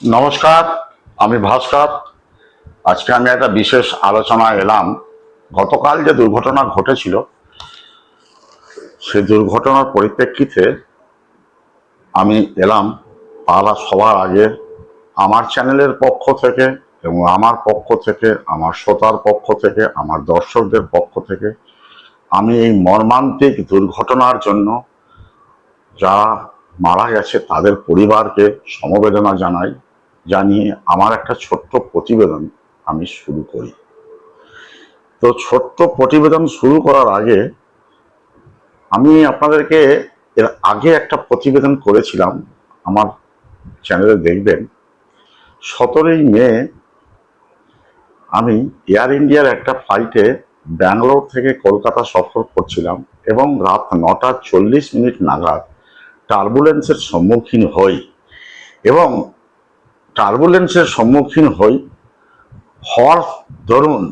নমস্কার, আমি ভাস্কর। আজকে আমি একটা বিশেষ আলোচনায় এলাম। গতকাল যে দুর্ঘটনা ঘটেছিল সেই দুর্ঘটনার পরিপ্রেক্ষিতে আমি এলাম পালা সবার আগে আমার চ্যানেলের পক্ষ থেকে এবং আমার পক্ষ থেকে, আমার শ্রোতার পক্ষ থেকে, আমার দর্শকদের পক্ষ থেকে আমি এই মর্মান্তিক দুর্ঘটনার জন্য যারা মারা গেছে তাদের পরিবারকে সমবেদনা জানাই। জানিয়ে আমার একটা ছোট্ট প্রতিবেদন আমি শুরু করি। তো ছোট্ট প্রতিবেদন শুরু করার আগে আমি আপনাদেরকে এর আগে একটা প্রতিবেদন করেছিলাম, আমার চ্যানেলে দেখবেন। সতেরোই মে আমি এয়ার ইন্ডিয়ার একটা ফ্লাইটে ব্যাঙ্গালোর থেকে কলকাতা সফর করছিলাম এবং রাত নটা চল্লিশ মিনিট নাগাদ টার্বুলেন্সের সম্মুখীন হই এবং টার্বুলেন্সের সম্মুখীন হই, হওয়ার ধরুন,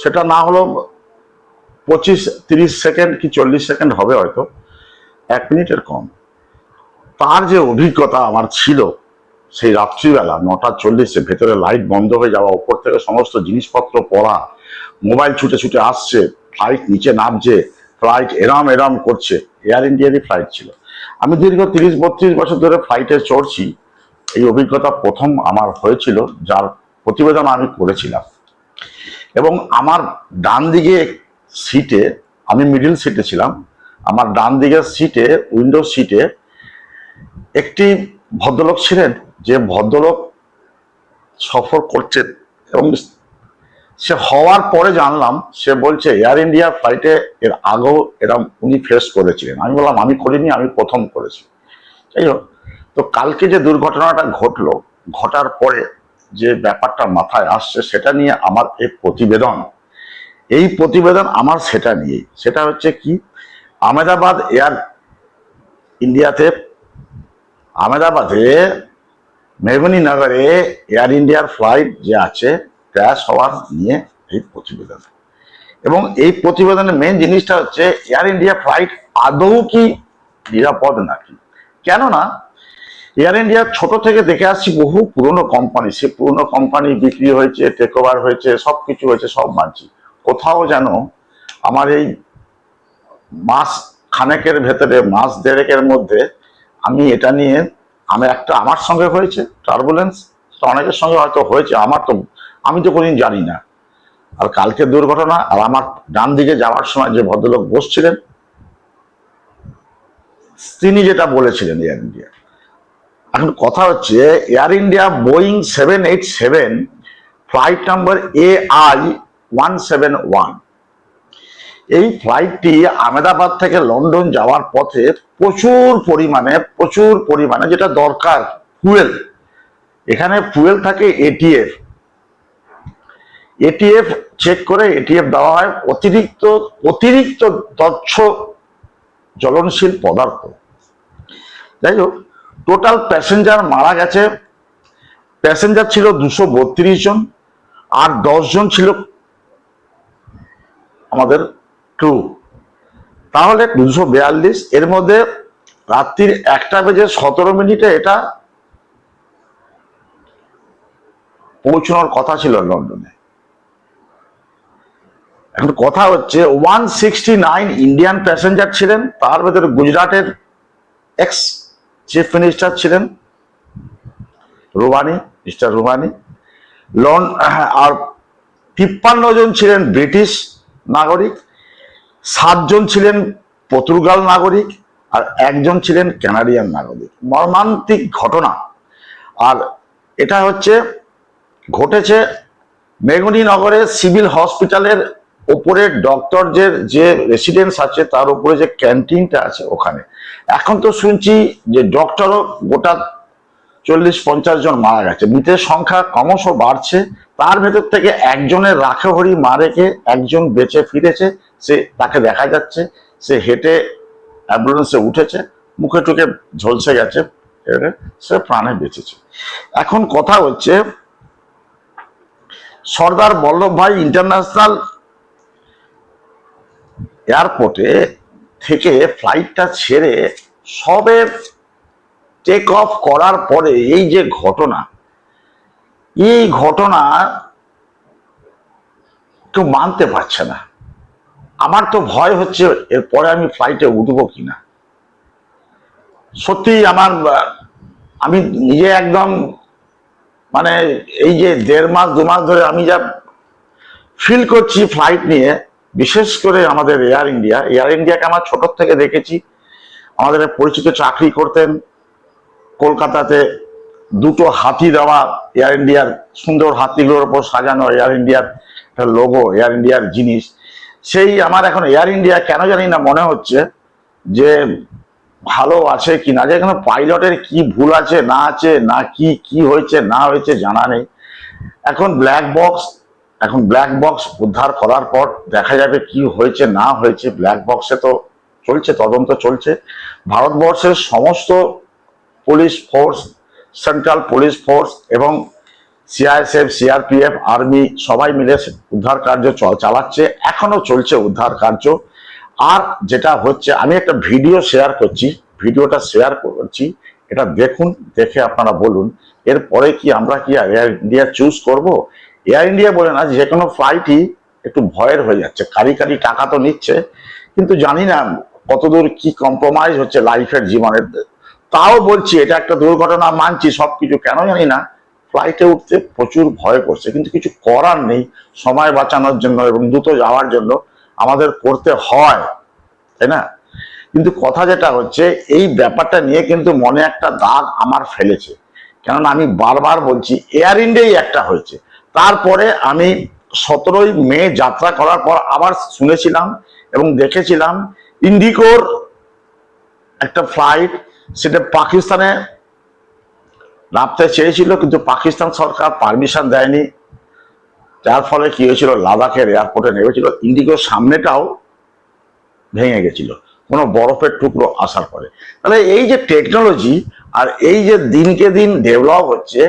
সেটা না হলো পঁচিশ, তিরিশ সেকেন্ড কি চল্লিশ সেকেন্ড হবে হয়তো, এক মিনিটের কম। তার যে অভিজ্ঞতা আমার ছিল, সেই রাত্রিবেলা নটা চল্লিশে ভেতরে লাইট বন্ধ হয়ে যাওয়া, উপর থেকে সমস্ত জিনিসপত্র পড়া, মোবাইল ছুটে ছুটে আসছে ফ্লাইট নিচে নামছে ফ্লাইট এরাম এরাম করছে এয়ার ইন্ডিয়ারই ফ্লাইট ছিল। আমি দীর্ঘ তিরিশ, বত্রিশ বছর ধরে ফ্লাইটে চড়ছি। এই অভিজ্ঞতা প্রথম আমার হয়েছিল, যার প্রতিবেদন আমি করেছিলাম। এবং আমার ডান দিকে সিটে আমি মিডিল সিটে ছিলাম, আমার ডান দিকের সিটে উইন্ডো সিটে একটি ভদ্রলোক ছিলেন, যে ভদ্রলোক সফর করছেন এবং সে হওয়ার পরে জানলাম, সে বলছে এয়ার ইন্ডিয়া ফ্লাইটে এর আগেও এরম উনি ফেস করেছিলেন। আমি বললাম, আমি করিনি, আমি প্রথম করেছি। যাই হোক, তো কালকে যে দুর্ঘটনাটা ঘটলো, ঘটার পরে যে ব্যাপারটা মাথায় আসছে, সেটা নিয়ে আমার এই প্রতিবেদন এই প্রতিবেদন আমার সেটা নিয়ে, সেটা হচ্ছে কি, আহমেদাবাদ এয়ার ইন্ডিয়াতে আহমেদাবাদে মেঘনীনগরে এয়ার ইন্ডিয়ার ফ্লাইট যে আছে ক্র্যাশ হওয়ার নিয়ে এই প্রতিবেদন। এবং এই প্রতিবেদনের মেন জিনিসটা হচ্ছে এয়ার ইন্ডিয়া ফ্লাইট আদৌ কি নিরাপদ নাকি? কেননা এয়ার ইন্ডিয়া ছোট থেকে দেখে আসছি বহু পুরনো কোম্পানি সে পুরনো কোম্পানি বিক্রি হয়েছে টেক ওভার হয়েছে সব কিছু হয়েছে, সব মানছি। কোথাও যেন আমার এই মাস খানেকের ভেতরে, মাস দেড়েকের মধ্যে আমি এটা নিয়ে, আমি একটা আমার সঙ্গে হয়েছে টার্বুলেন্স অনেকের সঙ্গে হয়তো হয়েছে, আমার তো আমি তো কোনোদিন জানি না। আর কালকের দুর্ঘটনা, আর আমার ডান দিকে যাওয়ার সময় যে ভদ্রলোক বসছিলেন, তিনি যেটা বলেছিলেন এয়ার ইন্ডিয়া এখন কথা হচ্ছে Air India Boeing seven eight seven flight number A I one seven one এই ফ্লাইটটি আহমেদাবাদ থেকে লন্ডন যাওয়ার পথে প্রচুর পরিমাণে প্রচুর পরিমাণে যেটা দরকার ফুয়েল এখানে ফুয়েল থাকে এটিএফ এটিএফ চেক করে এটিএফ দেওয়া হয়, অতিরিক্ত অতিরিক্ত তথ্য জ্বলনশীল পদার্থ। যাই হোক টোটাল প্যাসেঞ্জার মারা গেছে। প্যাসেঞ্জার ছিল দুশো বত্রিশ জন, আর জন ছিল আমাদের ক্রু তাহলে দুশো বিয়াল্লিশ, এর মধ্যে রাত্রির একটা বেজে সতেরো মিনিটে এটা পৌঁছানোর কথা ছিল লন্ডনে। এখন কথা হচ্ছে one sixty nine Indian passenger ছিলেন, তার ভেতরে গুজরাটের এক্স চিফ মিনিস্টার ছিলেন, রুবানি মিস্টার রুবানি। লন, আর তিপ্পান্ন জন ছিলেন ব্রিটিশ নাগরিক সাতজন ছিলেন পর্তুগাল নাগরিক, আর একজন ছিলেন ক্যানাডিয়ান নাগরিক। মর্মান্তিক ঘটনা। আর এটা হচ্ছে, ঘটেছে মেঘনীনগরে সিভিল হসপিটালের ওপরে ডক্টরদের যে রেসিডেন্স আছে, তার উপরে যে ক্যান্টিনটা আছে ওখানে। এখন তো শুনছি যে ডক্টরও গোটা চল্লিশ পঞ্চাশ জন মারা গেছে। মৃতের সংখ্যা ক্রমশ বাড়ছে। তার ভেতর থেকে একজনের রাখেহরি মারেকে, একজন বেঁচে ফিরেছে, সে তাকে দেখা যাচ্ছে, সে হেঁটে অ্যাম্বুলেন্সে উঠেছে, মুখে টুকে ঝলসে গেছে সে প্রাণে বেঁচেছে। এখন কথা হচ্ছে, সর্দার বল্লভভাই ইন্টারন্যাশনাল এয়ারপোর্টে থেকে ফ্লাইটটা ছেড়ে সবে টেক অফ করার পরে এই যে ঘটনা, এই ঘটনা কেউ মানতে পারছে না। আমার তো ভয় হচ্ছে এরপরে আমি ফ্লাইটে উঠবো কিনা। সত্যি আমার, আমি নিজে একদম মানে এই যে দেড় মাস, দু মাস ধরে আমি যা ফিল করছি ফ্লাইট নিয়ে বিশেষ করে আমাদের এয়ার ইন্ডিয়া এয়ার ইন্ডিয়াকে আমার ছোট থেকে দেখেছি। আমাদের পরিচিত চাকরি করতেন। কলকাতাতে দুটো হাতি দেওয়া এয়ার ইন্ডিয়ার সুন্দর হাতিগুলোর ওপর সাজানো এয়ার ইন্ডিয়ার একটা লোগো এয়ার ইন্ডিয়ার জিনিস। সেই আমার এখন এয়ার ইন্ডিয়া কেন জানি না মনে হচ্ছে যে ভালো আছে কি না, যে এখানে পাইলটের কি ভুল আছে, না আছে, না কি কি হয়েছে, না হয়েছে জানা নেই। এখন ব্ল্যাক বক্স এখন ব্ল্যাক বক্স উদ্ধার করার পর দেখা যাবে কি হয়েছে, না হয়েছে। ব্ল্যাক বক্সে তো চলছে, তদন্ত চলছে। ভারতবর্ষের সমস্ত police force central police force এবং সিআইএসএফ সিআরপিএফ আর্মি সবাই মিলে উদ্ধার কার্য চালাচ্ছে, এখনও চলছে উদ্ধার কার্য। আর যেটা হচ্ছে, আমি একটা ভিডিও শেয়ার করছি ভিডিওটা শেয়ার করছি, এটা দেখুন, দেখে আপনারা বলুন। এরপরে কি আমরা কি এয়ার ইন্ডিয়া চুজ করব? এয়ার ইন্ডিয়া বলে না যে কোনো ফ্লাইটই একটু ভয়ের হয়ে যাচ্ছে। কারি কারি টাকা তো নিচ্ছে, কিন্তু জানি না কতদূর কি কম্প্রোমাইজ হচ্ছে লাইফের জীবনের তাও বলছি, এটা একটা দুর্ঘটনা মানছি, সবকিছু কেন জানি না। ফ্লাইটে উঠতে প্রচুর ভয় করছে, কিন্তু কিছু করার নেই, সময় বাঁচানোর জন্য এবং দ্রুত যাওয়ার জন্য আমাদের করতে হয়, তাই না? কিন্তু কথা যেটা হচ্ছে, এই ব্যাপারটা নিয়ে কিন্তু মনে একটা দাগ আমার ফেলেছে। কেননা আমি বারবার বলছি এয়ার ইন্ডিয়াই একটা হয়েছে। তারপরে আমি সতেরোই মে যাত্রা করার পর আবার শুনেছিলাম এবং দেখেছিলাম ইন্ডিকোর একটা ফ্লাইট সেটা পাকিস্তানে নামতে চেয়েছিল কিন্তু পাকিস্তান সরকার পারমিশন দেয়নি। যার ফলে কি হয়েছিল? লাদাখের এয়ারপোর্টে নেমেছিল। ইন্ডিগোর সামনেটাও ভেঙে গেছিল। কোনো বরফের টুকরো আসার পরে। তাহলে এই যে টেকনোলজি আর এই যে দিনকে দিন ডেভেলপ হচ্ছে,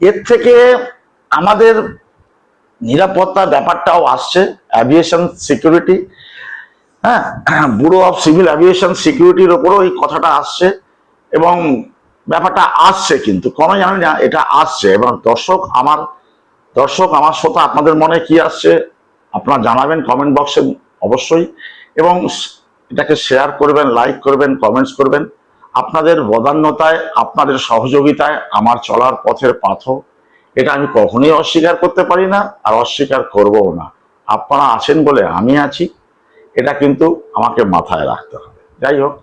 এর থেকে আমাদের নিরাপত্তা ব্যাপারটাও আসছে অ্যাভিয়েশন সিকিউরিটি হ্যাঁ ব্যুরো অফ সিভিল অ্যাভিয়েশন সিকিউরিটির ওপরও এই কথাটা আসছে এবং ব্যাপারটা আসছে কিন্তু কোনো জানি না, এটা আসছে এবং দর্শক আমার দর্শক আমার শ্রোতা, আপনাদের মনে কি আসছে আপনারা জানাবেন কমেন্ট বক্সে অবশ্যই এবং এটাকে শেয়ার করবেন লাইক করবেন কমেন্টস করবেন। আপনাদের বদান্যতায়, আপনাদের সহযোগিতায় আমার চলার পথের পাথর এটা আমি কখনোই অস্বীকার করতে পারি না আর অস্বীকার করবও না। আপনারা আছেন বলে আমি আছি। এটা কিন্তু আমাকে মাথায় রাখতে হবে। যাই হোক,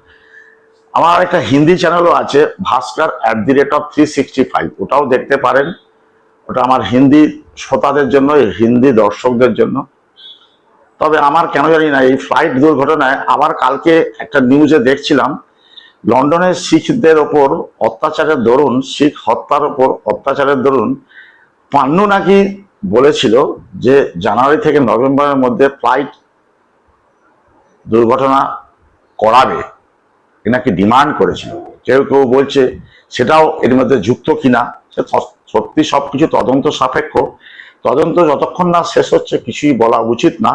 আমার একটা হিন্দি চ্যানেলও আছে, Bhaskar at the rate of three sixty five ওটাও দেখতে পারেন। ওটা আমার হিন্দি শ্রোতাদের জন্য, হিন্দি দর্শকদের জন্য। তবে আমার কেন জানি না, এই ফ্লাইট দুর্ঘটনায় আবার কালকে একটা নিউজে দেখছিলাম, লন্ডনের শিখদের ওপর অত্যাচারের দরুন, শিখ হত্যার ওপর অত্যাচারের দরুন পান্নু নাকি বলেছিল যে জানুয়ারি থেকে নভেম্বরের মধ্যে ফ্লাইট দুর্ঘটনা করাবে নাকি ডিমান্ড করেছিল। কেউ কেউ বলছে সেটাও এর মধ্যে যুক্ত কিনা সে, সত্যি সবকিছু তদন্ত সাপেক্ষ। তদন্ত যতক্ষণ না শেষ হচ্ছে কিছুই বলা উচিত না।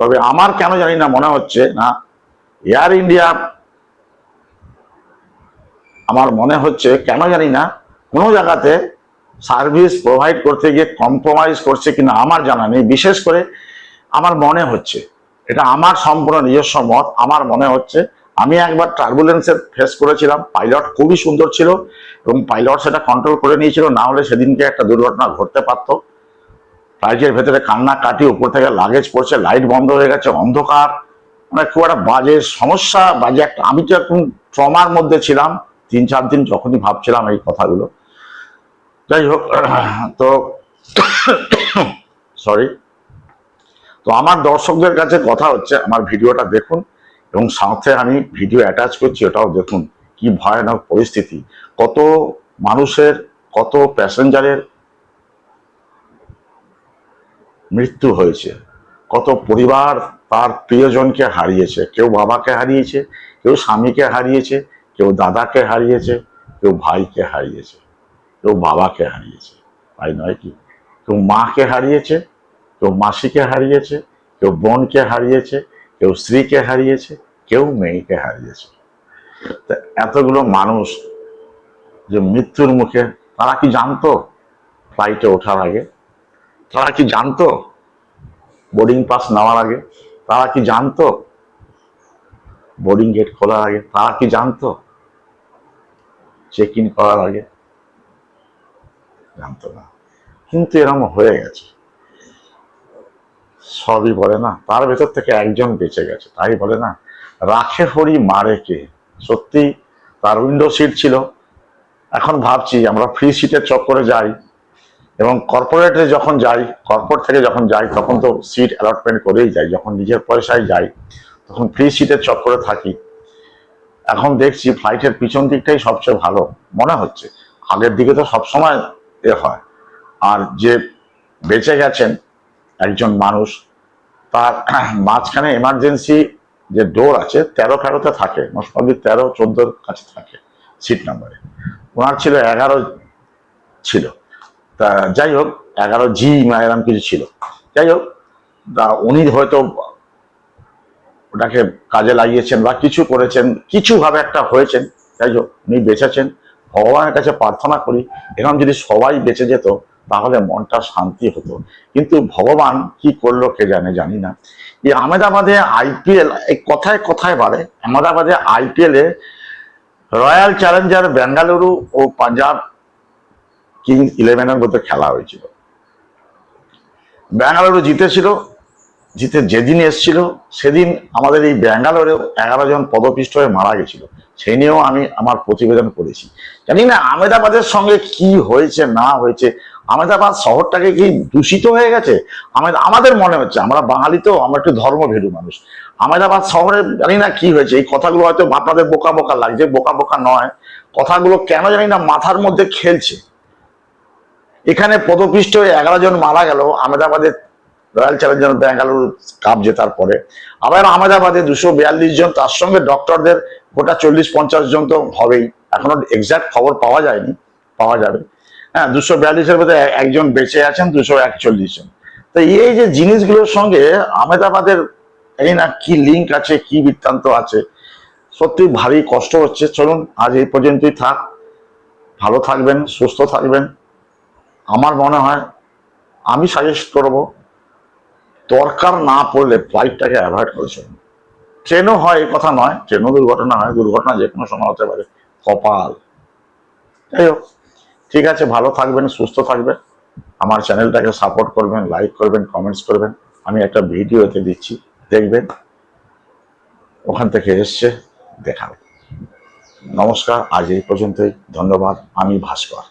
তবে আমার কেন জানি না মনে হচ্ছে না, এয়ার ইন্ডিয়া আমার মনে হচ্ছে কেন জানি না কোনো জায়গাতে সার্ভিস প্রোভাইড করতে গিয়ে কম্প্রোমাইজ করছে কিনা আমার জানা নেই। বিশেষ করে আমার মনে হচ্ছে, এটা আমার সম্পূর্ণ নিজস্ব মত, আমার মনে হচ্ছে, আমি একবার টার্বুলেন্সের ফেস করেছিলাম পাইলট খুবই সুন্দর ছিল এবং পাইলট সেটা কন্ট্রোল করে নিয়েছিল, না হলে সেদিনকে একটা দুর্ঘটনা ঘটতে পারতো। ফ্লাইটের ভেতরে কান্না কাটি, উপর থেকে লাগেজ পড়ছে লাইট বন্ধ হয়ে গেছে, অন্ধকার। মানে খুব একটা বাজে সমস্যা, বাজে একটা, আমি তো এখন ট্রমার মধ্যে ছিলাম, তিন চার দিন যখনই ভাবছিলাম এই কথাগুলো। যাই হোক তো সরি। তো আমার দর্শকদের কাছে কথা হচ্ছে, আমার ভিডিওটা দেখুন এবং সাথে আমি ভিডিও অ্যাটাচ করছি, ওটাও দেখুন, কি ভয়ানক পরিস্থিতি। কত মানুষের, কত প্যাসেঞ্জারের মৃত্যু হয়েছে, কত পরিবার তার প্রিয়জনকে হারিয়েছে, কেউ বাবাকে হারিয়েছে, কেউ স্বামীকে হারিয়েছে, কেউ দাদাকে হারিয়েছে, কেউ ভাইকে হারিয়েছে। কেউ বাবাকে হারিয়েছে। তাই নয় কি? কেউ মাকে হারিয়েছে, কেউ মাসিকে হারিয়েছে, কেউ বোনকে হারিয়েছে, কেউ স্ত্রীকে হারিয়েছে, কেউ মেয়েকে হারিয়েছে। তা এতগুলো মানুষ যে মৃত্যুর মুখে তারা কি জানতো ফ্লাইটে ওঠার আগে? তারা কি জানতো বোর্ডিং পাস নেওয়ার আগে? তারা কি জানতো বোর্ডিং গেট খোলার আগে? তারা কি জানতো চেক ইন করার আগে? জানতো না। কিন্তু এরকম হয়ে গেছে। সবই বলে না, তার ভেতর থেকে একজন বেঁচে গেছে। তাই বলে না, রাখে হরি মারে কে? সত্যি তার উইন্ডো সিট ছিল। এখন ভাবছি আমরা ফ্রি সিটের চক্করে যাই এবং কর্পোরেটে যখন যাই, কর্পোরেট থেকে যখন যাই, তখন তো সিট অ্যালটমেন্ট করেই যাই। যখন নিজের পয়সায় যাই, তখন ফ্রি সিটের চক্করে থাকি। এখন দেখছি ফ্লাইটের পিছন দিকটাই সবচেয়ে ভালো। মনে হচ্ছে, আগের দিকে তো সবসময় এ হয়। আর যে বেঁচে গেছেন একজন মানুষ, তার মাঝখানে এমার্জেন্সি যে ডোর আছে, তেরো ফেরোতে থাকে প্রবলি তেরো, চোদ্দোর কাছে থাকে সিট নাম্বারে ওনার ছিল এগারো ছিল। তা যাই হোক, এগারো জি না এরকম কিছু ছিল। যাই হোক, তা উনি হয়তো ওটাকে কাজে লাগিয়েছেন বা কিছু করেছেন কিছু ভাবে একটা হয়েছেন। যাই হোক, উনি বেঁচেছেন। ভগবানের কাছে প্রার্থনা করি, এরকম যদি সবাই বেঁচে যেত, তাহলে মনটা শান্তি হতো। কিন্তু ভগবান কি করল কে জানে, জানি না। এই আহমেদাবাদে আইপিএল, এই কথায় কথায় বাড়ে আহমেদাবাদে আইপিএল রয়্যাল চ্যালেঞ্জার বেঙ্গালুরু ও পাঞ্জাব কিংস ইলেভেনের মধ্যে খেলা হয়েছিল। বেঙ্গালুরু জিতেছিল জিতে যেদিন এসছিল, সেদিন আমাদের এই ব্যাঙ্গালোরেও এগারো জন পদপিষ্ট হয়ে মারা গেছিল। সেই নিয়েও আমি আমার প্রতিবেদন করেছি। জানি না আহমেদাবাদের সঙ্গে কি হয়েছে, না হয়েছে। আহমেদাবাদ শহরটাকে কি দূষিত হয়ে গেছে? আমে- আমাদের মনে হচ্ছে, আমরা বাঙালি তো, আমরা একটু ধর্মভীরু মানুষ। আহমেদাবাদ শহরে জানি না কি হয়েছে, এই কথাগুলো হয়তো আপনাদের বোকা বোকা লাগছে বোকা বোকা নয়। কথাগুলো কেন জানি না মাথার মধ্যে খেলছে। এখানে পদপিষ্ট হয়ে এগারো জন মারা গেল, আহমেদাবাদের রয়্যাল চ্যালেঞ্জার ব্যাঙ্গালুরু কাপ জেতার পরে। আবার আহমেদাবাদে দুশো বিয়াল্লিশ জন, তার সঙ্গে ডক্টরদের গোটা চল্লিশ পঞ্চাশ জন তো হবেই। এখনও এক্সাক্ট খবর পাওয়া যায়নি, পাওয়া যাবে। হ্যাঁ দুশো বিয়াল্লিশের মধ্যে একজন বেঁচে আছেন, দুশো একচল্লিশ জন। তো এই যে জিনিসগুলোর সঙ্গে আহমেদাবাদের এই না কি লিঙ্ক আছে, কি বৃত্তান্ত আছে, সত্যি ভারী কষ্ট হচ্ছে। চলুন, আজ এই পর্যন্তই থাক। ভালো থাকবেন, সুস্থ থাকবেন। আমার মনে হয়, আমি সাজেস্ট করব দরকার না পড়লে ফ্লাইটটাকে অ্যাভয়েড করে চলুন ট্রেনও হয় কথা নয়, ট্রেনও দুর্ঘটনা হয়, দুর্ঘটনা যে কোনো সময় হতে পারে, কপাল। যাই হোক, ঠিক আছে, ভালো থাকবেন, সুস্থ থাকবেন। আমার চ্যানেলটাকে সাপোর্ট করবেন লাইক করবেন কমেন্টস করবেন। আমি একটা ভিডিও এতে দিচ্ছি, দেখবেন। ওখান থেকে এসছে, দেখাবে। নমস্কার, আজ এই পর্যন্তই। ধন্যবাদ, আমি ভাস্কর।